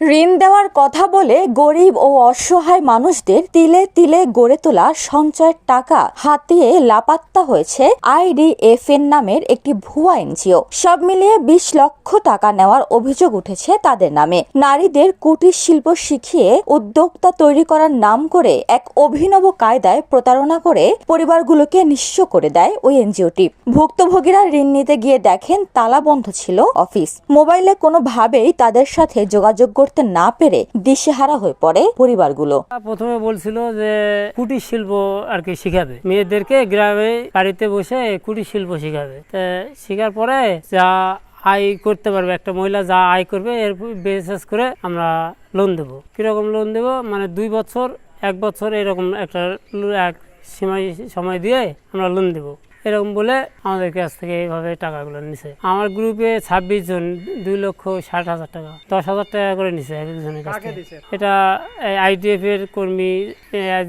ঋণ দেওয়ার কথা বলে গরিব ও অসহায় মানুষদের তিলে তিলে গড়ে তোলা সঞ্চয়ের টাকা হাতিয়ে লাপাত্তা হয়েছে আইডিএফ এর নামের একটি ভুয়া এনজিও। সব মিলিয়ে বিশ লক্ষ টাকা নেওয়ার অভিযোগ উঠেছে তাদের নামে। নারীদের কুটির শিল্প শিখিয়ে উদ্যোক্তা তৈরি করার নাম করে এক অভিনব কায়দায় প্রতারণা করে পরিবারগুলোকে নিঃস্ব করে দেয় ওই এনজিওটি। ভুক্তভোগীরা ঋণ নিতে গিয়ে দেখেন তালা বন্ধ ছিল অফিস। মোবাইলে কোনোভাবেই তাদের সাথে যোগাযোগ করতে না পেরে দিশেহারা হয়ে পড়ে পরিবারগুলো। প্রথমে বলছিল যে কুটির শিল্প আর কি শিখাবে। মেয়েদেরকে গ্রামে বাড়িতে বসে কুটির শিল্প শিখাবে। শেখার পরে যা আয় করতে পারবে, একটা মহিলা যা আয় করবে, এর বিশেষ করে আমরা লোন দেব। কীরকম লোন দেব? মানে দুই বছর, এক বছর এরকম একটা এক সময় সময় দিয়ে আমরা লোন দেব। এরকম বলে আমাদের কাছ থেকে এইভাবে টাকাগুলো নিছে। আমার গ্রুপে ছাব্বিশ জন দুই লক্ষ ষাট হাজার টাকা দশ হাজার টাকা করে নিছে একজনের কাছ থেকে। এটা আইডিএফ এর কর্মী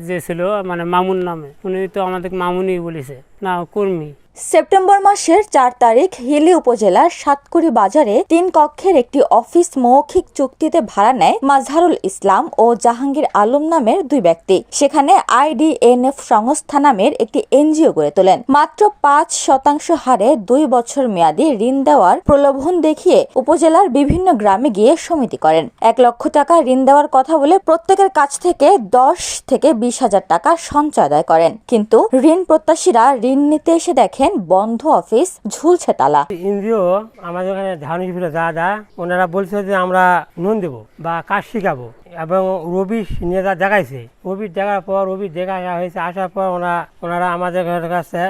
যে ছিল মানে মামুন নামে উনি তো আমাদের মামুনি বলেছে। না কর্মী। সেপ্টেম্বর মাসের চার তারিখ হিলি উপজেলার সাতকুড়ি বাজারে তিন কক্ষের একটি অফিস মৌখিক চুক্তিতে ভাড়া নেয় মাজহারুল ইসলাম ও জাহাঙ্গীর আলম নামের দুই ব্যক্তি। সেখানে আইডিএনএফ সংস্থা নামের একটি এনজিও গড়ে তোলেন। মাত্র পাঁচ শতাংশ হারে দুই বছর মেয়াদী ঋণ দেওয়ার প্রলোভন দেখিয়ে উপজেলার বিভিন্ন গ্রামে গিয়ে সমিতি করেন। এক লক্ষ টাকা ঋণ দেওয়ার কথা বলে প্রত্যেকের কাছ থেকে দশ থেকে বিশ হাজার টাকা সঞ্চয় আদায় করেন। কিন্তু ঋণ প্রত্যাশীরা ঋণ নিতে এসে দেখেন বন্ধ অফিস, ঝুলছে তালা। ইন্দ্রিয় আমাদের ওখানে ধান যা যা, ওনারা বলছে যে আমরা নুন দেবো বা কাজ শিখাবো এবং রবি নেতা দেখাইছে। রবি দেখার পর, রবি দেখা হয়েছে, আসার পর ওনারা ওনারা আমাদের কাছে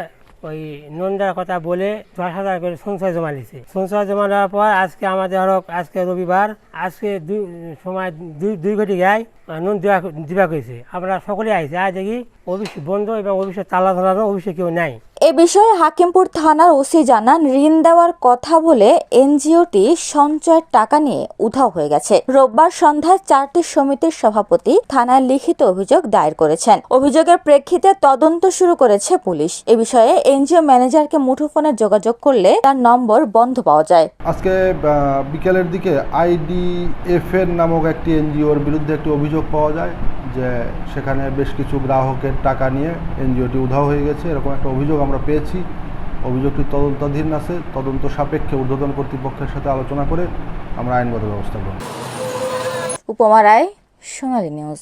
ওই নন্দার কথা বলে দশ হাজার করে সঞ্চয় জমা নিছে সঞ্চয় জমা দেওয়ার পর আজকে আমাদের ধরো, আজকে রবিবার, আজকে দুই, সময় দুই দুই ঘটি গায়ে নুন দেওয়া দিবা করেছে আমরা সকলে আইছি। আজ দেখি অফিস বন্ধ এবং অফিসে তালা ধরানো, অফিসে কেউ নাই। এ বিষয়ে হাকিমপুর থানার ওসি জানান, ঋণ দেওয়ার কথা বলে এনজিওটি সঞ্চয়ের টাকা নিয়ে উধাও হয়ে গেছে। রোববার সন্ধ্যায় চারটি সমিতির সভাপতি থানায় লিখিত অভিযোগ দায়ের করেছেন। অভিযোগের প্রেক্ষিতে তদন্ত শুরু করেছে পুলিশ। এ বিষয়ে এনজিও ম্যানেজারকে মুঠোফোনে যোগাযোগ করলে তার নম্বর বন্ধ পাওয়া যায়। আজকে বিকেলের দিকে আইডিএফ এর নামক একটি এনজিওর বিরুদ্ধে একটি অভিযোগ পাওয়া যায়। যে সেখানে বেশ কিছু গ্রাহকের টাকা নিয়ে এনজিওটি উধাও হয়ে গেছে। এরকম একটা অভিযোগ আমরা পেয়েছি। অভিযোগটি তদন্তাধীন আছে। তদন্ত সাপেক্ষে ঊর্ধ্বতন কর্তৃপক্ষের সাথে আলোচনা করে আমরা আইনগত ব্যবস্থা গ্রহণ। উপমা রায়, সোনালী নিউজ।